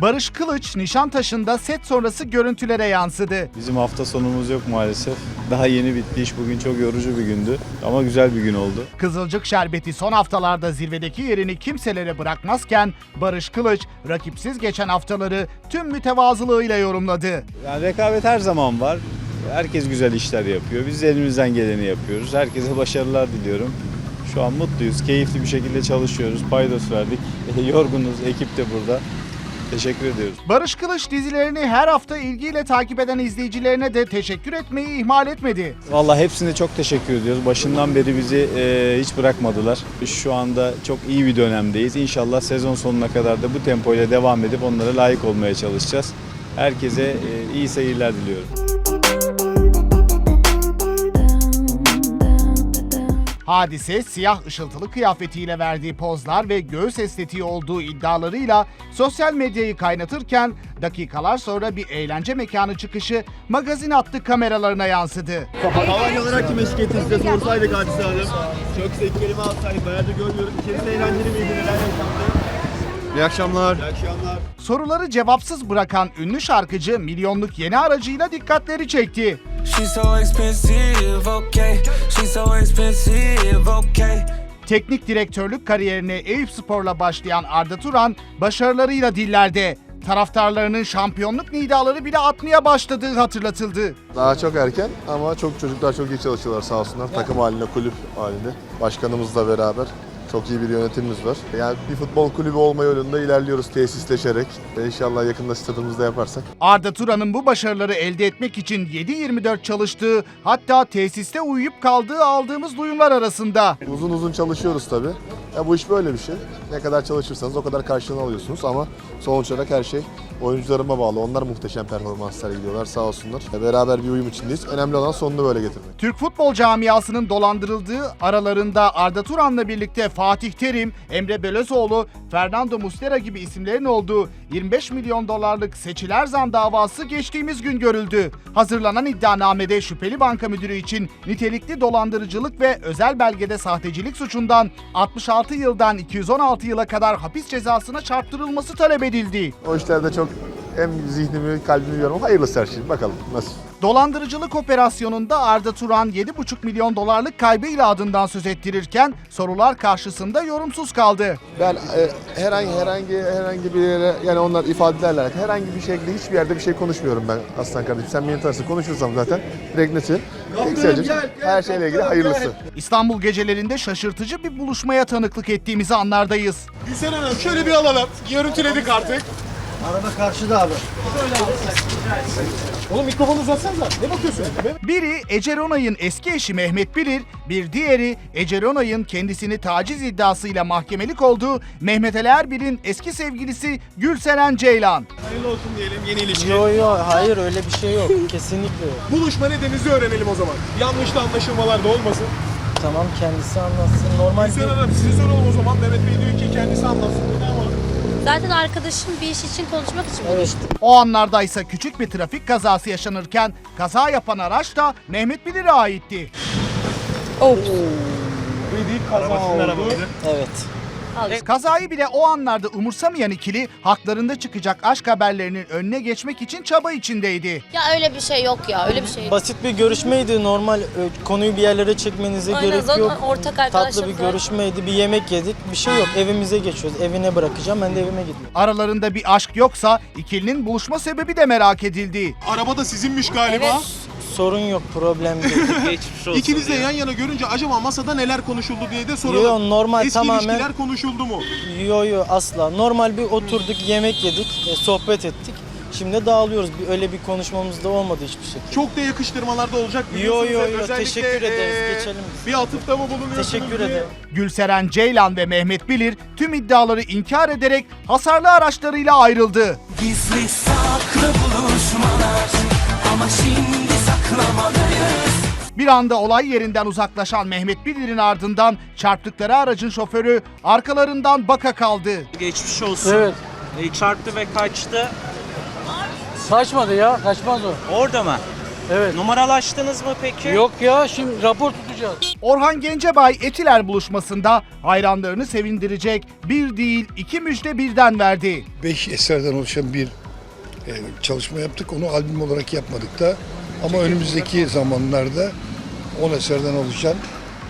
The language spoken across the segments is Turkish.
Barış Kılıç Nişantaşı'nda set sonrası görüntülere yansıdı. Bizim hafta sonumuz yok maalesef. Daha yeni bitti iş. Bugün çok yorucu bir gündü. Ama güzel bir gün oldu. Kızılcık Şerbeti son haftalarda zirvedeki yerini kimselere bırakmazken Barış Kılıç rakipsiz geçen haftaları tüm mütevazılığıyla yorumladı. Yani rekabet her zaman var. Herkes güzel işler yapıyor. Biz de elimizden geleni yapıyoruz. Herkese başarılar diliyorum. Şu an mutluyuz. Keyifli bir şekilde çalışıyoruz. Paydos verdik. Yorgunuz. Ekip de burada. Teşekkür ediyoruz. Barış Kılıç dizilerini her hafta ilgiyle takip eden izleyicilerine de teşekkür etmeyi ihmal etmedi. Vallahi hepsine çok teşekkür ediyoruz. Başından beri bizi e, hiç bırakmadılar. Şu anda çok iyi bir dönemdeyiz. İnşallah sezon sonuna kadar da bu tempoyla devam edip onlara layık olmaya çalışacağız. Herkese e, iyi seyirler diliyorum. Hadise siyah ışıltılı kıyafetiyle verdiği pozlar ve göğüs estetiği olduğu iddialarıyla sosyal medyayı kaynatırken dakikalar sonra bir eğlence mekanı çıkışı magazin attı kameralarına yansıdı. Havalı olarak kim eşlik etti size sorsaydık Hadise Hanım. Çok iki kelime alsaydık. Bayağıdır görmüyoruz. İçerisi eğlenceli miydi? Neler yaşandı? İyi akşamlar. İyi akşamlar. Soruları cevapsız bırakan ünlü şarkıcı milyonluk yeni aracıyla dikkatleri çekti. She's so expensive, okay. She's so expensive, okay. Teknik direktörlük kariyerine Eyüp Spor'la başlayan Arda Turan başarılarıyla dillerde. Taraftarlarının şampiyonluk nidaları bile atmaya başladığı hatırlatıldı. Daha çok erken ama çok çocuklar çok iyi çalışıyorlar sağ olsunlar. Takım halinde, kulüp halinde. Başkanımızla beraber çok iyi bir yönetimimiz var. Yani bir futbol kulübü olma yolunda ilerliyoruz tesisleşerek. İnşallah yakında stadımızda yaparsak. Arda Turan'ın bu başarıları elde etmek için 7-24 çalıştığı hatta tesiste uyuyup kaldığı aldığımız duyumlar arasında. Uzun uzun çalışıyoruz tabii. Ya bu iş böyle bir şey. Ne kadar çalışırsanız o kadar karşılığını alıyorsunuz ama sonuç olarak her şey oyuncularıma bağlı. Onlar muhteşem performanslar gidiyorlar sağ olsunlar. Beraber bir uyum içindeyiz. Önemli olan sonunu böyle getirmek. Türk futbol camiasının dolandırıldığı aralarında Arda Turan'la birlikte Fatih Terim, Emre Belözoğlu, Fernando Muslera gibi isimlerin olduğu 25 milyon dolarlık seçiler zam davası geçtiğimiz gün görüldü. Hazırlanan iddianamede şüpheli banka müdürü için nitelikli dolandırıcılık ve özel belgede sahtecilik suçundan 66 yıldan 216 yıla kadar hapis cezasına çarptırılması talep edildi. O işlerde çok hem zihnimi, kalbimi yiyorum. Hayırlısı her şey. Bakalım nasıl. Dolandırıcılık operasyonunda Arda Turan 7,5 milyon dolarlık kaybıyla adından söz ettirirken sorular karşısında yorumsuz kaldı. Ben e, herhangi herhangi herhangi bir yere yani onlar ifade ederler. Herhangi bir şekilde hiçbir yerde bir şey konuşmuyorum ben Aslan kardeşim. Sen beni tanırsın. Konuşursam zaten direkt netim. Tek söyleyeceğim, her şeyle ilgili hayırlısı. İstanbul gecelerinde şaşırtıcı bir buluşmaya tanıklık ettiğimiz anlardayız. Gülsen Hanım şöyle bir alalım. Görüntüledik artık. Araba karşıda abi. Oğlum mikrofonu uzatsanıza. Ne bakıyorsun? Biri Ece Ronay'ın eski eşi Mehmet Bilir, bir diğeri Ece Ronay'ın kendisini taciz iddiasıyla mahkemelik olduğu Mehmet Ali Erbil'in eski sevgilisi Gülseren Ceylan. Hayırlı olsun diyelim yeni ilişki. Yo yo hayır öyle bir şey yok. Kesinlikle yok. Buluşma nedeninizi öğrenelim o zaman. Yanlış anlaşılmalar da olmasın. Tamam kendisi anlatsın. Normal Gülsen bir... Hanım size soralım o zaman. Mehmet Bey diyor ki kendisi anlatsın. Ne yapalım? Zaten arkadaşım bir iş için konuşmak için buluştuk. O anlardaysa küçük bir trafik kazası yaşanırken kaza yapan araç da Mehmet Bilir'e aitti. Dedik kaza oldu. Evet. Kazayı bile o anlarda umursamayan ikili haklarında çıkacak aşk haberlerinin önüne geçmek için çaba içindeydi. Ya öyle bir şey yok ya öyle bir şey yok. Basit bir görüşmeydi. Normal ö, konuyu bir yerlere çekmenize Aynen, gerek zaten yok. ortak Tatlı bir görüşmeydi. Bir yemek yedik. Bir şey yok. Evimize geçiyoruz. Evine bırakacağım. Ben de evime gidiyorum. Aralarında bir aşk yoksa ikilinin buluşma sebebi de merak edildi. Araba da sizinmiş galiba. Evet. Sorun yok. Problem değil. İkiniz de yan yana görünce acaba masada neler konuşuldu diye de soralım. Yo, normal, Eski tamamen- ilişkiler konuşuldu mu? yo yo asla. Normal bir oturduk. Yemek yedik. e, sohbet ettik. Şimdi dağılıyoruz. Bir, öyle bir konuşmamız da olmadı hiçbir şekilde. Çok da yakıştırmalarda olacak Yo biliyorsunuz. yo yo özellikle, teşekkür ederiz. eee, Geçelim. Bir atıfta mı bulunuyorsunuz? Teşekkür diye. ederim. Gülseren Ceylan ve Mehmet Bilir tüm iddiaları inkar ederek hasarlı araçlarıyla ayrıldı. Gizli saklı buluşmalar ama şimdi saklamalıyız. Bir anda olay yerinden uzaklaşan Mehmet Bilir'in ardından çarptıkları aracın şoförü arkalarından baka kaldı. Geçmiş olsun. Evet. E, çarptı ve kaçtı. Kaçmadı ya, kaçmaz o. Orada mı? Evet. Numaralaştınız mı peki? Yok ya, şimdi rapor tutacağız. Orhan Gencebay Etiler buluşmasında hayranlarını sevindirecek bir değil iki müjde birden verdi. 5 eserden oluşan bir e, çalışma yaptık. Onu albüm olarak yapmadık da. Ama önümüzdeki zamanlarda 10 eserden oluşan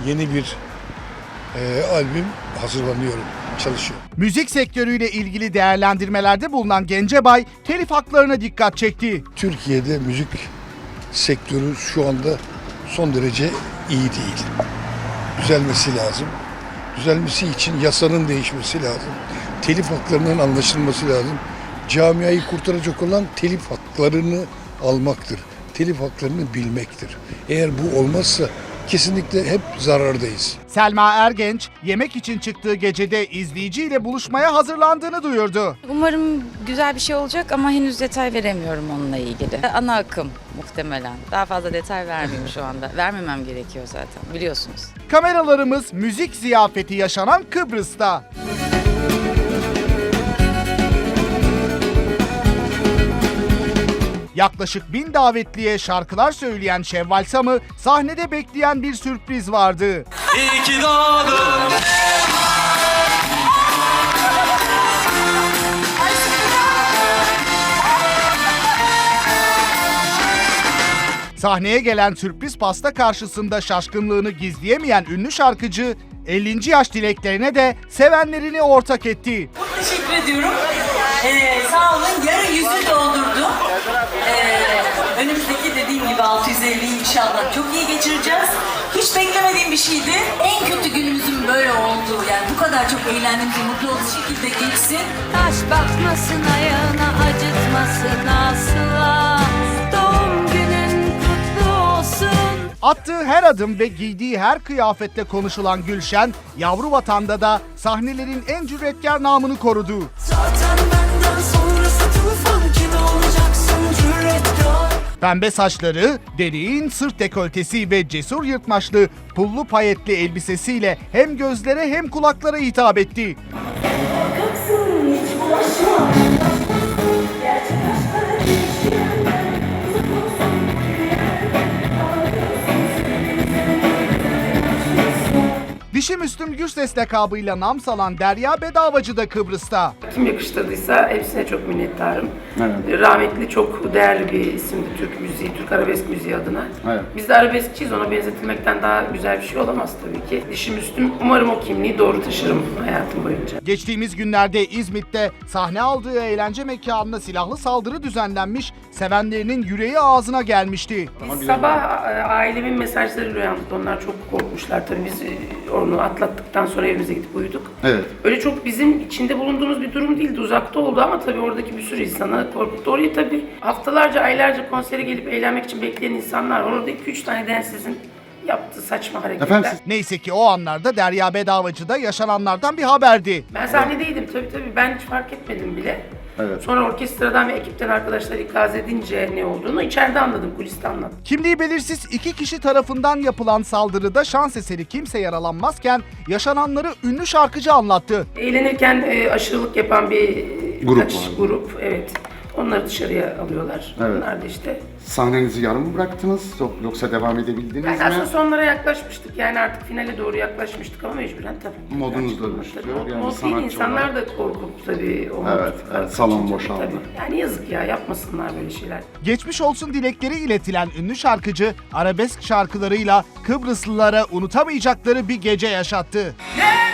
yeni bir e, albüm hazırlanıyorum, çalışıyorum. Müzik sektörüyle ilgili değerlendirmelerde bulunan Gencebay telif haklarına dikkat çekti. Türkiye'de müzik sektörü şu anda son derece iyi değil. Düzelmesi lazım. Düzelmesi için yasanın değişmesi lazım. Telif haklarının anlaşılması lazım. Camiayı kurtaracak olan telif haklarını almaktır. Telif haklarını bilmektir. Eğer bu olmazsa kesinlikle hep zarardayız. Selma Ergenç yemek için çıktığı gecede izleyiciyle buluşmaya hazırlandığını duyurdu. Umarım güzel bir şey olacak ama henüz detay veremiyorum onunla ilgili. Ana akım muhtemelen. Daha fazla detay vermeyeyim şu anda. Vermemem gerekiyor zaten biliyorsunuz. Kameralarımız müzik ziyafeti yaşanan Kıbrıs'ta. Yaklaşık bin davetliye şarkılar söyleyen Şevval Sam'ı sahnede bekleyen bir sürpriz vardı. İyi ki doğdun. Sahneye gelen sürpriz pasta karşısında şaşkınlığını gizleyemeyen ünlü şarkıcı 50. yaş dileklerine de sevenlerini ortak etti. Teşekkür ediyorum. Ee, sağ olun. Yarın yüzü doldurdum. Ee, önümüzdeki dediğim gibi 650 inşallah çok iyi geçireceğiz. Hiç beklemediğim bir şeydi. En kötü günümüzün böyle olduğu yani bu kadar çok eğlendiğimiz, mutlu olduğu şekilde geçsin. Taş batmasın ayağına acıtmasın asla. Doğum günün kutlu olsun. Attığı her adım ve giydiği her kıyafetle konuşulan Gülşen, yavru vatanda da sahnelerin en cüretkar namını korudu. Zaten benden sonrası tufan. Pembe saçları, derin sırt dekoltesi ve cesur yırtmaçlı pullu payetli elbisesiyle hem gözlere hem kulaklara hitap etti. Dişi Müslüm Gürses lakabıyla nam salan Derya Bedavacı da Kıbrıs'ta. Kim yakıştırdıysa hepsine çok minnettarım. Rahmetli çok değerli bir isimdi Türk müziği, Türk arabesk müziği adına. Biz de arabeskçiyiz, ona benzetilmekten daha güzel bir şey olamaz tabii ki. Dişi Müslüm, umarım o kimliği doğru taşırım hayatım boyunca. Geçtiğimiz günlerde İzmit'te sahne aldığı eğlence mekanına silahlı saldırı düzenlenmiş, sevenlerinin yüreği ağzına gelmişti. Biz sabah e, ailemin mesajlarıyla uyandık. Onlar çok korkmuşlar tabii. Biz e, onu atlattıktan sonra evimize gidip uyuduk. Evet. Öyle çok bizim içinde bulunduğumuz bir durum değildi. Uzakta oldu ama tabii oradaki bir sürü insana korkuttu. Orayı tabii haftalarca, aylarca konsere gelip eğlenmek için bekleyen insanlar. Orada 2-3 tane densizin yaptığı saçma hareketler. Efendim siz- Neyse ki o anlarda Derya Bedavacı'da yaşananlardan bir haberdi. Ben sahnedeydim tabii tabii. Ben hiç fark etmedim bile. Evet. Sonra orkestradan ve ekipten arkadaşlar ikaz edince ne olduğunu içeride anladım, kuliste anladım. Kimliği belirsiz iki kişi tarafından yapılan saldırıda şans eseri kimse yaralanmazken yaşananları ünlü şarkıcı anlattı. Eğlenirken e, aşırılık yapan bir Grup kaç vardı. grup, evet. Onları dışarıya alıyorlar. Evet. Onlar da işte. Sahnenizi yarım mı bıraktınız Yok- yoksa devam edebildiniz Yani mi? aslında sonlara yaklaşmıştık. Yani artık finale doğru yaklaşmıştık ama mecburen tabii. Modunuz da düştü. tabii. Mod, Yani mod değil, sanatçı insanlar da korkup tabii. O Evet, evet, salon kaçınca boşaldı. tabii. Yani yazık ya yapmasınlar böyle şeyler. Geçmiş olsun dilekleri iletilen ünlü şarkıcı arabesk şarkılarıyla Kıbrıslılara unutamayacakları bir gece yaşattı. Ne